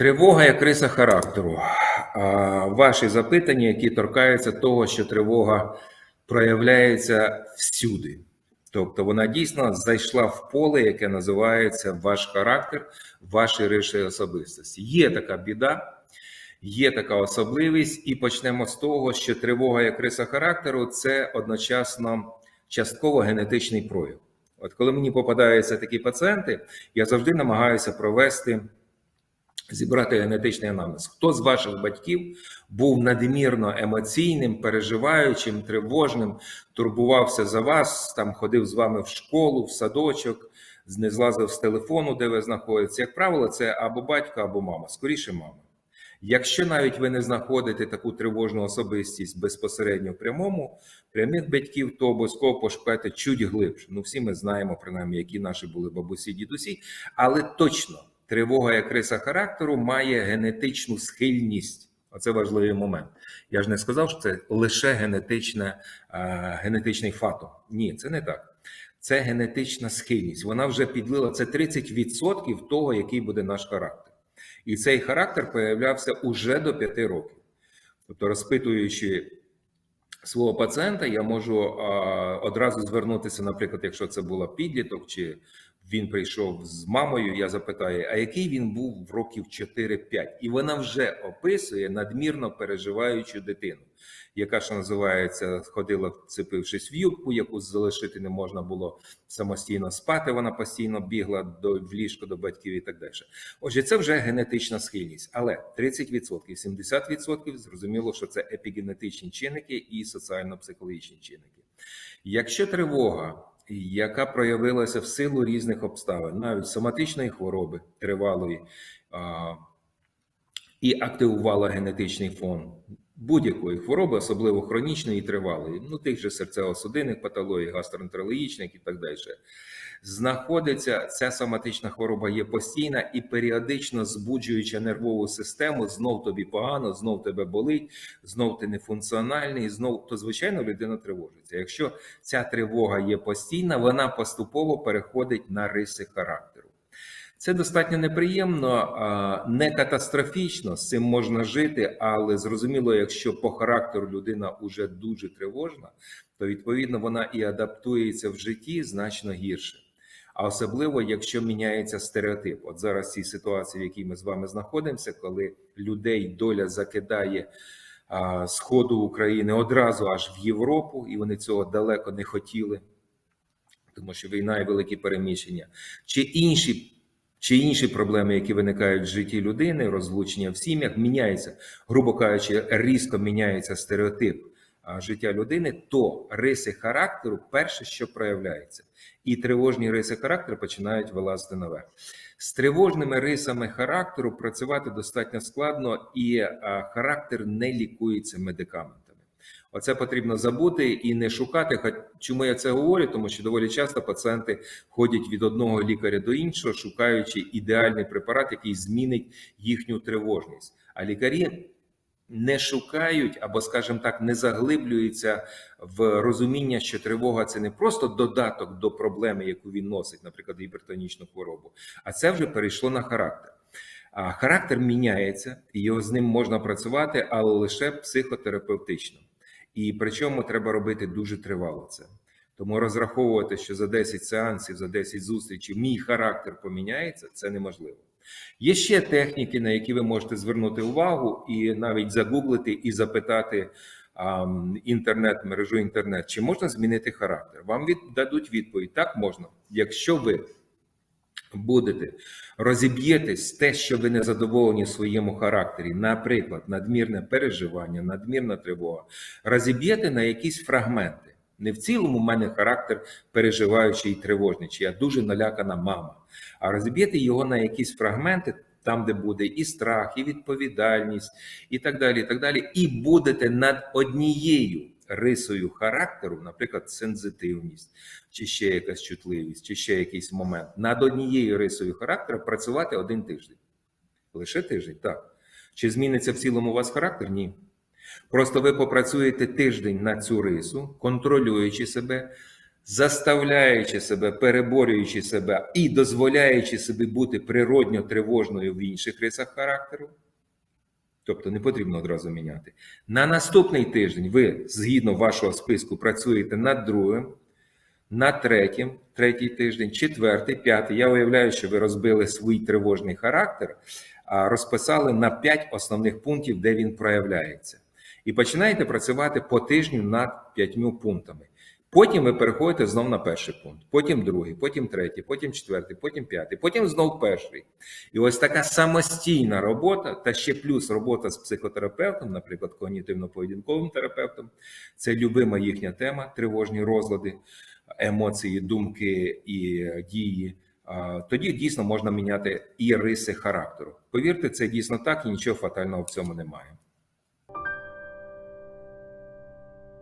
Тривога як риса характеру. Ваші запитання, які торкаються того, що тривога проявляється всюди. Тобто вона дійсно зайшла в поле, яке називається ваш характер, ваші риси особистості. Є така біда, є така особливість, і почнемо з того, що тривога як риса характеру це одночасно частково генетичний прояв. От коли мені попадаються такі пацієнти, я завжди намагаюся провести зібрати генетичний аналіз. Хто з ваших батьків був надмірно емоційним, переживаючим, тривожним, турбувався за вас, там ходив з вами в школу, в садочок, не злазив з телефону, де ви знаходитесь. Як правило, це або батько, або мама, скоріше мама. Якщо навіть ви не знаходите таку тривожну особистість безпосередньо в прямому прямих батьків, то обов'язково пошукайте чуть глибше. Ну, всі ми знаємо, принаймні, які наші були бабусі, дідусі, але точно тривога як риса характеру має генетичну схильність. Оце важливий момент. Я ж не сказав, що це лише генетичне, а, генетичний фатом. Ні, це не так. Це генетична схильність. Вона вже підлила це 30% того, який буде наш характер. І цей характер появлявся уже до 5 років. Тобто, розпитуючи свого пацієнта, я можу а, одразу звернутися, наприклад, якщо це була підліток, чи він прийшов з мамою, я запитаю, а який він був в років 4-5? І вона вже описує надмірно переживаючу дитину, яка що називається, ходила, вцепившись в юбку, яку залишити не можна було самостійно спати. Вона постійно бігла до в ліжко до батьків і так далі. Отже, це вже генетична схильність, але 30%, 70% зрозуміло, що це епігенетичні чинники і соціально-психологічні чинники. Якщо тривога яка проявилася в силу різних обставин, навіть соматичної хвороби тривалої, і активувала генетичний фон будь-якої хвороби, особливо хронічної і тривалої, ну тих же серцево-судинних патологій, гастроентерологічних і так далі. Знаходиться ця соматична хвороба є постійна і періодично збуджуючи нервову систему, знов тобі погано, знов тебе болить, знов ти нефункціональний, знов то звичайно людина тривожиться. Якщо ця тривога є постійна, вона поступово переходить на риси характеру. Це достатньо неприємно, не катастрофічно, з цим можна жити, але зрозуміло, якщо по характеру людина вже дуже тривожна, то відповідно вона і адаптується в житті значно гірше. А особливо, якщо міняється стереотип. От зараз в цій ситуації, в якій ми з вами знаходимося, коли людей доля закидає а, сходу України одразу аж в Європу, і вони цього далеко не хотіли, тому що війна і великі переміщення, чи інші. Чи інші проблеми, які виникають в житті людини, розлучення в сім'ях, міняється, грубо кажучи, різко міняється стереотип життя людини, то риси характеру перше, що проявляється, і тривожні риси характеру починають вилазити наверх. З тривожними рисами характеру працювати достатньо складно, і характер не лікується медикаментами. Оце потрібно забути і не шукати. Чому я це говорю? Тому що доволі часто пацієнти ходять від одного лікаря до іншого, шукаючи ідеальний препарат, який змінить їхню тривожність. А лікарі не шукають або, скажімо так, не заглиблюються в розуміння, що тривога це не просто додаток до проблеми, яку він носить, наприклад, гіпертонічну хворобу, а це вже перейшло на характер. А характер міняється, і його з ним можна працювати, але лише психотерапевтично. І причому треба робити дуже тривало це. Тому розраховувати, що за 10 сеансів, за 10 зустрічей мій характер поміняється, це неможливо. Є ще техніки, на які ви можете звернути увагу, і навіть загуглити і запитати а, інтернет, мережу інтернет, чи можна змінити характер. Вам від, дадуть відповідь: так можна, якщо ви. Будете розіб'єтесь те, що ви не задоволені своєму характері, наприклад, надмірне переживання, надмірна тривога, розіб'єте на якісь фрагменти. Не в цілому в мене характер переживаючий і тривожний, чи я дуже налякана мама, а розіб'єте його на якісь фрагменти, там, де буде і страх, і відповідальність, і так далі. І так далі, і будете над однією рисою характеру, наприклад, сензитивність, чи ще якась чутливість, чи ще якийсь момент, над однією рисою характеру працювати один тиждень. Лише тиждень, так. Чи зміниться в цілому у вас характер? Ні. Просто ви попрацюєте тиждень на цю рису, контролюючи себе, заставляючи себе, переборюючи себе і дозволяючи собі бути природньо тривожною в інших рисах характеру. Тобто не потрібно одразу міняти. На наступний тиждень ви, згідно вашого списку, працюєте над другим, над третім, третій тиждень, четвертий, п'ятий. Я уявляю, що ви розбили свій тривожний характер, а розписали на п'ять основних пунктів, де він проявляється. І починаєте працювати по тижню над п'ятьма пунктами. Потім ви переходите знов на перший пункт, потім другий, потім третій, потім четвертий, потім п'ятий, потім знов перший. І ось така самостійна робота, та ще плюс робота з психотерапевтом, наприклад, когнітивно-поведінковим терапевтом, це любима їхня тема, тривожні розлади, емоції, думки і дії. Тоді дійсно можна міняти і риси характеру. Повірте, це дійсно так, і нічого фатального в цьому немає.